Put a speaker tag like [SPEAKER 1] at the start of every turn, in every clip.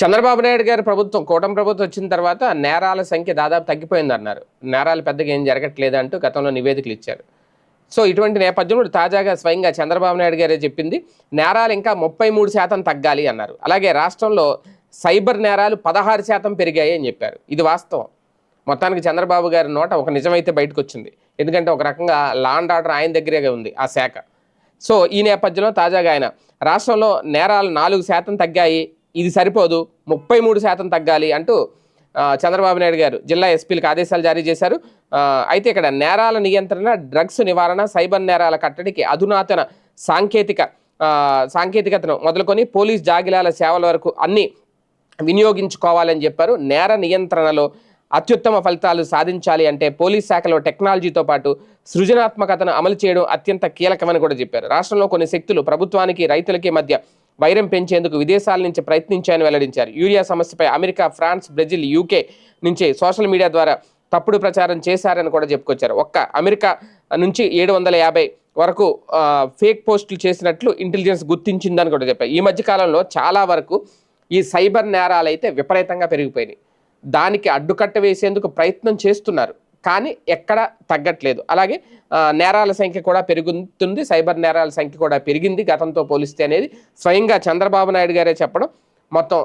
[SPEAKER 1] చంద్రబాబు నాయుడు గారి ప్రభుత్వం కూటమి ప్రభుత్వం వచ్చిన తర్వాత నేరాల సంఖ్య దాదాపు తగ్గిపోయింది అన్నారు నేరాలు పెద్దగా ఏం జరగట్లేదు అంటూ గతంలో నివేదికలు ఇచ్చారు. సో ఇటువంటి నేపథ్యంలో తాజాగా స్వయంగా చంద్రబాబు నాయుడు గారే చెప్పింది నేరాలు ఇంకా ముప్పై మూడు శాతం తగ్గాలి అన్నారు. అలాగే రాష్ట్రంలో సైబర్ నేరాలు పదహారు శాతం పెరిగాయి అని చెప్పారు. ఇది వాస్తవం. మొత్తానికి చంద్రబాబు గారి నోట ఒక నిజమైతే బయటకు వచ్చింది ఎందుకంటే ఒక రకంగా లాండ్ ఆర్డర్ ఆయన దగ్గరే ఉంది ఆ శాఖ. సో ఈ నేపథ్యంలో తాజాగా ఆయన రాష్ట్రంలో నేరాలు నాలుగు శాతం తగ్గాయి ఇది సరిపోదు ముప్పై మూడు శాతం తగ్గాలి అంటూ చంద్రబాబు నాయుడు గారు జిల్లా ఎస్పీలకు ఆదేశాలు జారీ చేశారు. అయితే ఇక్కడ నేరాల నియంత్రణ డ్రగ్స్ నివారణ సైబర్ నేరాల కట్టడికి అధునాతన సాంకేతిక సాంకేతికతను మొదలుకొని పోలీస్ జాగిలాల సేవల వరకు అన్ని వినియోగించుకోవాలని చెప్పారు. నేర నియంత్రణలో అత్యుత్తమ ఫలితాలు సాధించాలి అంటే పోలీస్ శాఖలో టెక్నాలజీతో పాటు సృజనాత్మకతను అమలు చేయడం అత్యంత కీలకమని కూడా చెప్పారు. రాష్ట్రంలో కొన్ని శక్తులు ప్రభుత్వానికి రైతులకి మధ్య వైరం పెంచేందుకు విదేశాల నుంచి ప్రయత్నించాయని వెల్లడించారు. యూరియా సమస్యపై అమెరికా ఫ్రాన్స్ బ్రెజిల్ యూకే నుంచి సోషల్ మీడియా ద్వారా తప్పుడు ప్రచారం చేశారని కూడా చెప్పుకొచ్చారు. ఒక్క అమెరికా నుంచి ఏడు వందల యాభై వరకు ఫేక్ పోస్టులు చేసినట్లు ఇంటెలిజెన్స్ గుర్తించిందని కూడా చెప్పారు. ఈ మధ్య కాలంలో చాలా వరకు ఈ సైబర్ నేరాలు అయితే విపరీతంగా పెరిగిపోయినాయి. దానికి అడ్డుకట్ట వేసేందుకు ప్రయత్నం చేస్తున్నారు. కానీ ఎక్కడ తగ్గట్లేదు. అలాగే నేరాల సంఖ్య కూడా పెరుగుతుంది. సైబర్ నేరాల సంఖ్య కూడా పెరిగింది గతంతో పోలిస్తే అనేది. స్వయంగా చంద్రబాబు నాయుడు గారే చెప్పడం మొత్తం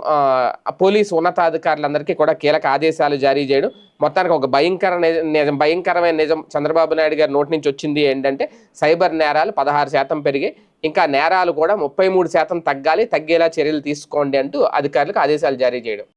[SPEAKER 1] పోలీసు ఉన్నతాధికారులందరికీ కూడా కీలక ఆదేశాలు జారీ చేయడం. మొత్తానికి ఒక భయంకర నిజం భయంకరమైన నిజం చంద్రబాబు నాయుడు గారి నోటి నుంచి వచ్చింది ఏంటంటే సైబర్ నేరాలు పదహారు శాతం పెరిగాయి. ఇంకా నేరాలు కూడా ముప్పై మూడు శాతం తగ్గాలి తగ్గేలా చర్యలు తీసుకోండి అంటూ అధికారులకు ఆదేశాలు జారీ చేయడం.